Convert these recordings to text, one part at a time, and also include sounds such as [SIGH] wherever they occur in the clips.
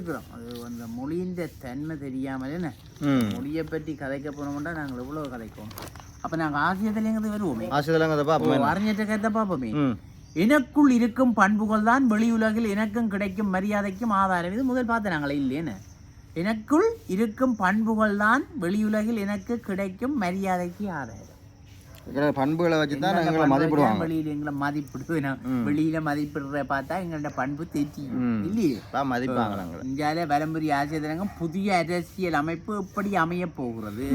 இருக்கிறோம் அது அந்த மொழியின் தன்மை தெரியாமல் என்ன? மொழியை பற்றி கதைக்க போனோம்னா நாங்கள் எவ்வளோ கதைப்போம் அப்போ நாங்கள் ஆசியத்துலேங்கிறது வருவோமே. ஆசிரியலங்க பார்ப்போம். அறிஞர்கிட்ட கருத்தை பார்ப்போமே. எனக்குள் இருக்கும் பண்புகள் தான் வெளியுலகில் எனக்கும் கிடைக்கும் மரியாதைக்கும் ஆதாரம். இது முதல் பார்த்து நாங்களே இல்லையேன்னு எனக்குள் இருக்கும் பண்புகள் தான் வெளியுலகில் எனக்கு கிடைக்கும் மரியாதைக்கு ஆதாரம். இருக்கிற பண்புகளை வச்சு தான் எங்களை மதிப்பிடுவாங்க. வெளியில எங்களை மதிப்பிடுவேன் வெளியில மதிப்பிடுற பார்த்தா எங்களோட பண்பு தெற்றி. இல்லையே? மதிப்பாங்க இந்தியாவில வரம்புரி ஆசிரியரங்கம் புதிய அரசியல் அமைப்பு எப்படி அமைய போகிறது?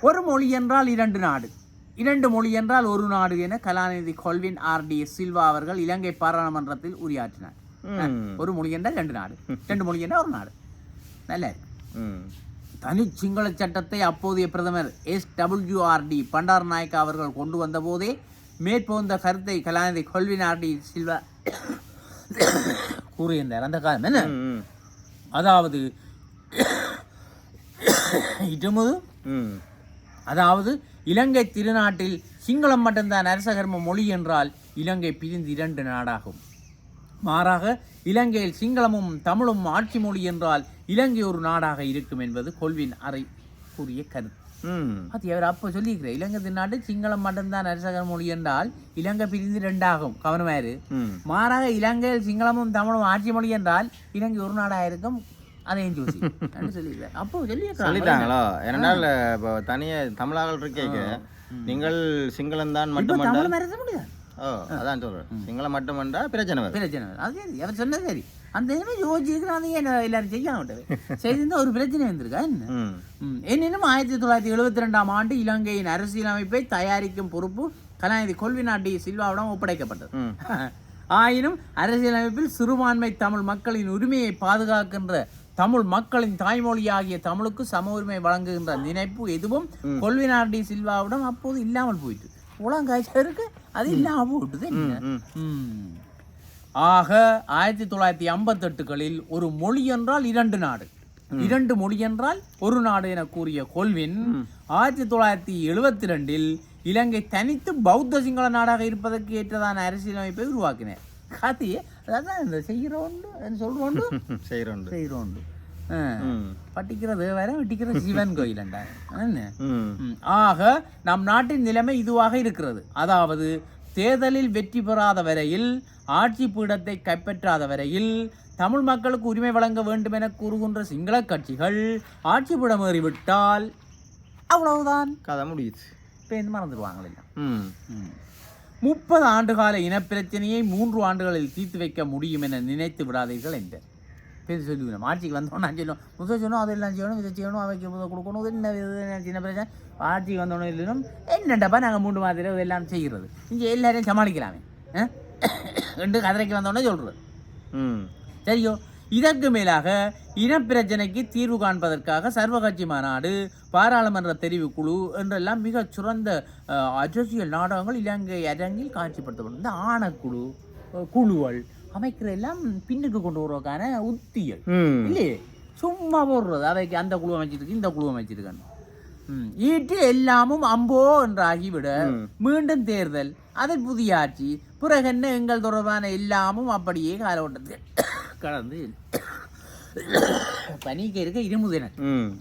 ஒரு மொழி என்றால் இரண்டு நாடு. இரண்டு மொழி என்றால் ஒரு நாடு என கலாநிதி கொல்வின் ஆர். டி. சில்வா அவர்கள் இலங்கை பாராளுமன்றத்தில் உரையாற்றினார். ஒரு மொழி என்றால் ரெண்டு நாடு. [LAUGHS] ரெண்டு மொழி என்றால் ஒரு நாடு. நல்ல இருக்கு. தனி சிங்கள சட்டத்தை அப்போதைய பிரதமர் எஸ் டபிள்யூஆர்டி பண்டார் நாயக்கா அவர்கள் கொண்டு வந்த போதே மேற்போந்த கருத்தை கலாநிதி கொல்வின் ஆர்டி சில்வா கூறியிருந்தார் அந்த காலம் என்ன? அதாவது இட்டுமுது? அதாவது இலங்கை திருநாட்டில் சிங்களம் மட்டும்தான் அரசகர்ம மொழி என்றால் இலங்கை பிரிந்து இரண்டு நாடாகும். மாறாக இலங்கையில் சிங்களமும் தமிழும் ஆட்சி மொழி என்றால் இலங்கை ஒரு நாடாக இருக்கும் என்பது கொள்வின் அறை கூறிய கருத்து. அது அவர் அப்போ சொல்லியிருக்கிறார் இலங்கை திருநாட்டு சிங்களம் மட்டும்தான் அரசகர் மொழி என்றால் இலங்கை பிரிந்து ரெண்டாகும் கவனமாயிரு. மாறாக இலங்கையில் சிங்களமும் தமிழும் ஆட்சி மொழி என்றால் இலங்கை ஒரு நாடாக இருக்கும். அதையும் ஜோசி. சொல்லியிருக்கார் அப்போ சொல்லிட்டாங்களோ? ஏனென்றால் இப்போ தனியாக தமிழாக்கள் இருக்கேங்க நீங்கள் சிங்களம் தான் இப்போ ஓ அதான் சொல்கிறேன் சிங்களம் மட்டுமண்டா பிரச்சனை வரும். பிரச்சனை இல்லை. அது சரி அவர் சொன்னது சரி. அந்த இதுமே யோசிச்சிருக்கிறோம் அதை ஏன் எல்லாரும் ஒரு பிரச்சனை வந்திருக்கா என்ன? ஆயிரத்தி தொள்ளாயிரத்தி எழுபத்தி ரெண்டாம் ஆண்டு இலங்கையின் அரசியலமைப்பை தயாரிக்கும் பொறுப்பு கலாநிதி கொல்விநாட்டி சில்வாவிடம் ஒப்படைக்கப்பட்டது. [LAUGHS] ஆயினும் அரசியலமைப்பில் சிறுபான்மை தமிழ் மக்களின் உரிமையை பாதுகாக்கின்ற தமிழ் மக்களின் தாய்மொழியாகிய தமிழுக்கு சம உரிமை வழங்குகின்ற நினைப்பு எதுவும் கொல்வினார் சில்வாவிடம் அப்போது இல்லாமல் போயிட்டு உலகாய்ச்சருக்கு அது இல்லாமல் போயிட்டுது என்ன? ம் ம். ஆக ஆயிரத்தி தொள்ளாயிரத்தி ஐம்பத்தெட்டுகளில் ஒரு மொழி என்றால் இரண்டு நாடு. இரண்டு மொழி என்றால் ஒரு நாடு என கூறிய கொல்வின் ஆயிரத்தி தொள்ளாயிரத்தி எழுபத்தி ரெண்டில் இலங்கை தனித்து பௌத்த சிங்கள நாடாக இருப்பதற்கு ஏற்றதான அரசியலமைப்பை உருவாக்கினார். காத்தியே அதான் இந்த செய்கிறோண்டு சொல்றோண்டு? [LAUGHS] செய்கிறோண்டு. செய்கிறோண்டு. பட்டிக்கிறது வேற வெட்டிக்கிற சிவன் ம், ஆக நம் நாட்டின் நிலைமை இதுவாக இருக்கிறது. அதாவது தேர்தலில் வெற்றி பெறாத வரையில் ஆட்சி பீடத்தை கைப்பற்றாத வரையில் தமிழ் மக்களுக்கு உரிமை வழங்க வேண்டும் என கூறுகின்ற சிங்கள கட்சிகள் ஆட்சி பீடம் ஏறிவிட்டால் அவ்வளவுதான். கதை முடியுது. பேருந்து மறந்துடுவாங்களே. முப்பது ஆண்டுகால இனப்பிரச்சனையை மூன்று ஆண்டுகளில் தீர்த்து வைக்க முடியும் என நினைத்து விடாதீர்கள் என்றார் பேர் சொல்லுவேன் ஆட்சிக்கு நான் சொல்லுவோம் முதல் சொன்னோம் அதெல்லாம் செய்யணும் இதை செய்யணும் அவைக்கு கொடுக்கணும். என்ன சின்ன பிரச்சனை? ஆட்சிக்கு வந்தோடனே இல்லைனும் என்னண்டப்பா நாங்கள் மூன்று மாதிரி இதெல்லாம் செய்கிறது இங்கே எல்லாரையும் சமாளிக்கலாமே? ரெண்டு கதிரைக்கு வந்தோடனே சொல்கிறது ம். சரியோ? இதற்கு மேலாக இனப்பிரச்சனைக்கு தீர்வு காண்பதற்காக சர்வகட்சி மாநாடு பாராளுமன்ற தெரிவுக்குழு என்றெல்லாம் மிக சிறந்த அரசியல் நாடகங்கள் இலங்கை அரங்கில் காட்சிப்படுத்தப்படும் இந்த ஆணக்குழு குழுக்கள். அமைக்கிற எல்லாம் பின்னுக்கு கொண்டு வருவதற்கான உத்திகள். இல்லையே? சும்மா போடுறது. அவைக்கு அந்த குழு அமைச்சிருக்கு இந்த குழு அமைச்சிருக்கான்னு. ஈட்டு எல்லாமும் அம்போ என்றாகிவிட மீண்டும் தேர்தல் அதில் புதிய ஆட்சி பிறகு என்ன எங்கள் தொடர்பான எல்லாமும் அப்படியே காலகட்டத்தில் கடந்து பனிக்க இருக்க இருமுதினர்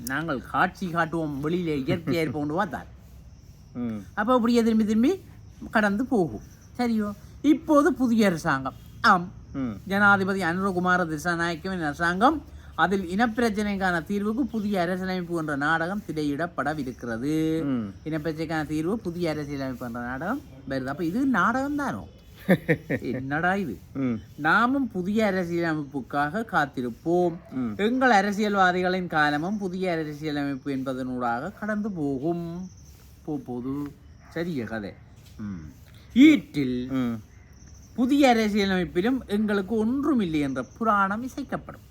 நாங்கள் காட்சி காட்டுவோம் வெளியிலே இயற்கையாக இருப்போம் கொண்டு பார்த்தார் அப்போ அப்படியே திரும்பி திரும்பி கடந்து போகும். சரியோ? இப்போது புதிய அரசாங்கம். ஆம். ஜனாதிபதி அனுரகுமார திசாநாயக்கவின் அரசாங்கம் அதில் இனப்பிரச்சனைக்கான தீர்வுக்கு புதிய அரசியலமைப்பு என்ற நாடகம் திரையிடப்படவிருக்கிறது இனப்பிரச்சனைக்கான தீர்வு புதிய அரசியலமைப்பு என்ற நாடகம் வருது அப்ப இது நாடகம் தானோ என்னடா இது நாமும் புதிய அரசியலமைப்புக்காக காத்திருப்போம். எங்கள் அரசியல்வாதிகளின் காலமும் புதிய அரசியலமைப்பு என்பதனூடாக கடந்து போகும் போது சரிய கதை. ஈட்டில் புதிய அரசியலமைப்பிலும் எங்களுக்கு ஒன்றுமில்லை என்ற புராணம் இசைக்கப்படும்.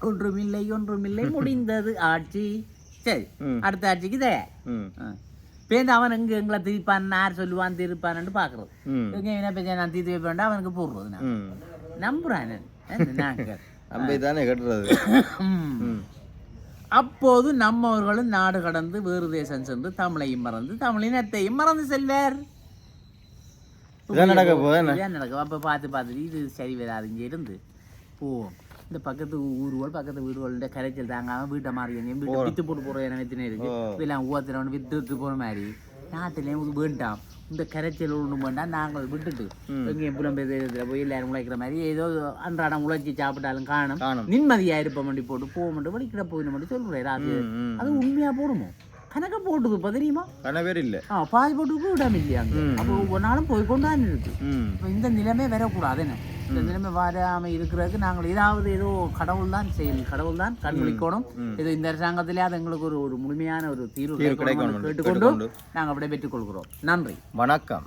ஒன்றுமில்லை ஒன்றுமில்லை முடிந்தது. ஆட்சி. சரி. அடுத்த ஆட்சிக்கு தயார். பேருந்து அவன் எங்க எங்களை திருப்பான் யார் சொல்லுவான் திருப்பான்னு பாக்குறது ம். எங்க என்ன பேச நான் தீர்த்து வைப்பேன்டா அவனுக்கு போடுறது நான். நம்புறான் தானே கட்டுறது? அப்போது நம்மவர்களும் நாடு கடந்து வேறு தேசம் சென்று தமிழையும் மறந்து தமிழினத்தையும் மறந்து செல்வர். இதான் நடக்க என்ன? இதான் நடக்கும் அப்போ பார்த்து பார்த்துட்டு இது சரி வராது இங்கே இருந்து போவோம் இந்த பக்கத்து ஊர்கள் பக்கத்து வீடுகளோட கரைச்சல் தாங்காம வீட்டை மாறி எங்கேயும் வீட்டை வித்து போட்டு போகிற இனத்தினே இருக்கு. ஓ. இதெல்லாம் ஒவ்வொருத்தரவன் வித்துட்டு போகிற மாதிரி. நாட்டிலையும் வேண்டாம். இந்த கரைச்சல் ஒன்று வேண்டாம் நாங்கள் விட்டுட்டு எங்கேயும் புலம்பெயர்ல போய் எல்லாரும் உழைக்கிற மாதிரி ஏதோ அன்றாடம் உழைச்சி சாப்பிட்டாலும் காணும். காணும். நிம்மதியா இருப்ப மண்டி போட்டு போக மட்டும் வலிக்கிற போயின மட்டும் சொல்றேன் அது. அது உண்மையா போடுமோ? கணக்க போட்டுது இப்போ தெரியுமா கன பேர் இல்லை ஆ பாதி போட்டுக்கு விடாம இல்லையா. அப்போ ஒவ்வொரு நாளும் போய் கொண்டாந்து இருக்கு இந்த நிலைமை வரக்கூடாது என்ன இந்த நிலைமை வராம இருக்கிறதுக்கு நாங்கள் ஏதாவது ஏதோ கடவுள் தான் செயல் கடவுள் தான் கண்களிக்கணும் ம். இது இந்த அரசாங்கத்திலே அது எங்களுக்கு ஒரு ஒரு முழுமையான ஒரு தீர்வு கேட்டுக்கொண்டு நாங்கள் அப்படியே பெற்றுக்கொள்கிறோம் நன்றி வணக்கம்